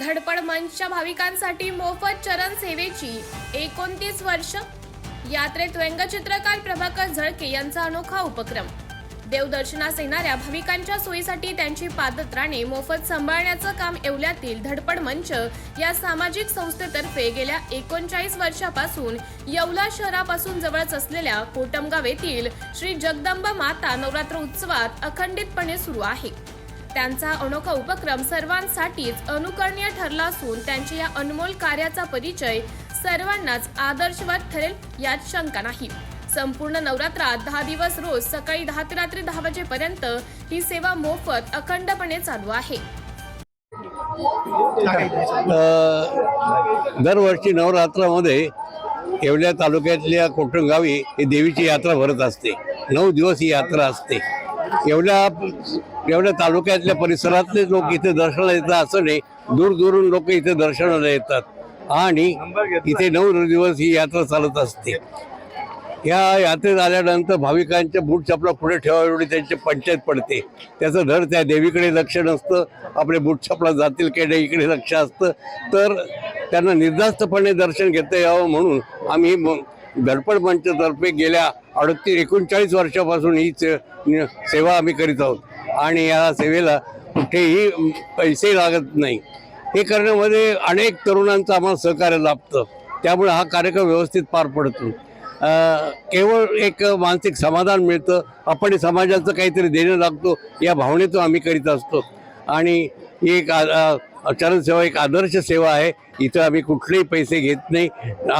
धडपड मंचच्या भाविकांसाठी मोफत चरण सेवेची एकोणतीस वर्ष. यात्रेत व्यंगचित्रकार प्रभाकर झळके यांचा अनोखा उपक्रम. देवदर्शनास येणाऱ्या भाविकांच्या सोयीसाठी त्यांची पादत्राणे मोफत सांभाळण्याचं काम येवल्यातील धडपड मंच या सामाजिक संस्थेतर्फे गेल्या एकोणचाळीस वर्षापासून येवला शहरापासून जवळच असलेल्या कोटमगाव येथील श्री जगदंबा माता नवरात्र उत्सवात अखंडितपणे सुरू आहे. त्यांचा अनोखा उपक्रम सर्वांसाठीच अनुकरणीय ठरला असून त्यांच्या या अनमोल कार्याचा परिचय सर्वांनाच आदर्शवत ठरेल यात शंका नाही. संपूर्ण नवरात्रात दहा दिवस रोज सकाळी दहा ते रात्री दहा वाजेपर्यंत ही सेवा मोफत अखंडपणे चालू आहे. दरवर्षी नवरात्रामध्ये येवल्या तालुक्यातल्या कोटणगावी ही देवीची यात्रा भरत असते. नऊ दिवस ही यात्रा असते. एवढ्या एवढ्या तालुक्यातल्या परिसरातले लोक इथे दर्शनाला येतात असं नाही. दूर दूरून लोक इथे दर्शनाला येतात. आणि इथे नऊ दिवस ही यात्रा चालत असते. या यात्रेत आल्यानंतर भाविकांच्या बूट चपला पुढे ठेवा एवढी त्यांची पंचायत पडते. त्याचं धड त्या देवीकडे लक्ष नसतं. आपले बूट चपला जातील की नाही इकडे लक्ष असतं. तर त्यांना निर्धास्तपणे दर्शन घेता यावं म्हणून आम्ही धडपड मंचतर्फे गेल्या अडतीस एकोणचाळीस वर्षापासून ही सेवा आम्ही करीत आहोत. आणि या सेवेला कुठेही पैसे लागत नाही. हे करण्यामध्ये अनेक तरुणांचं आम्हाला सहकार्य लाभतं. त्यामुळे हा कार्यक्रम व्यवस्थित पार पडतो. केवळ एक मानसिक समाधान मिळतं. आपण समाजाचं काहीतरी देणं लागतो या भावनेतून आम्ही करीत असतो. आणि एक आ- आ- चरणसेवा एक आदर्श सेवा आहे इथं आम्ही कुठलेही पैसे घेत नाही.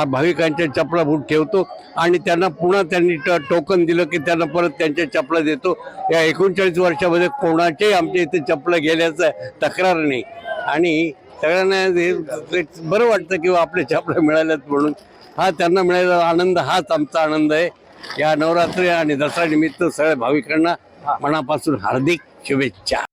भाविकांच्या चपला बूट ठेवतो आणि त्यांना पुन्हा त्यांनी ट- टोकन दिलं की त्यांना परत त्यांच्या चपला देतो. या एकोणचाळीस वर्षामध्ये कोणाच्याही आमच्या इथे चपला गेल्याचं तक्रार नाही. आणि सगळ्यांना हे- बरं वाटतं किंवा आपल्या चपला मिळाल्यात म्हणून. हा त्यांना मिळालेला आनंद हाच आमचा आनंद आहे. या नवरात्री आणि दसरा निमित्त सगळ्या भाविकांना मनापासून हार्दिक शुभेच्छा.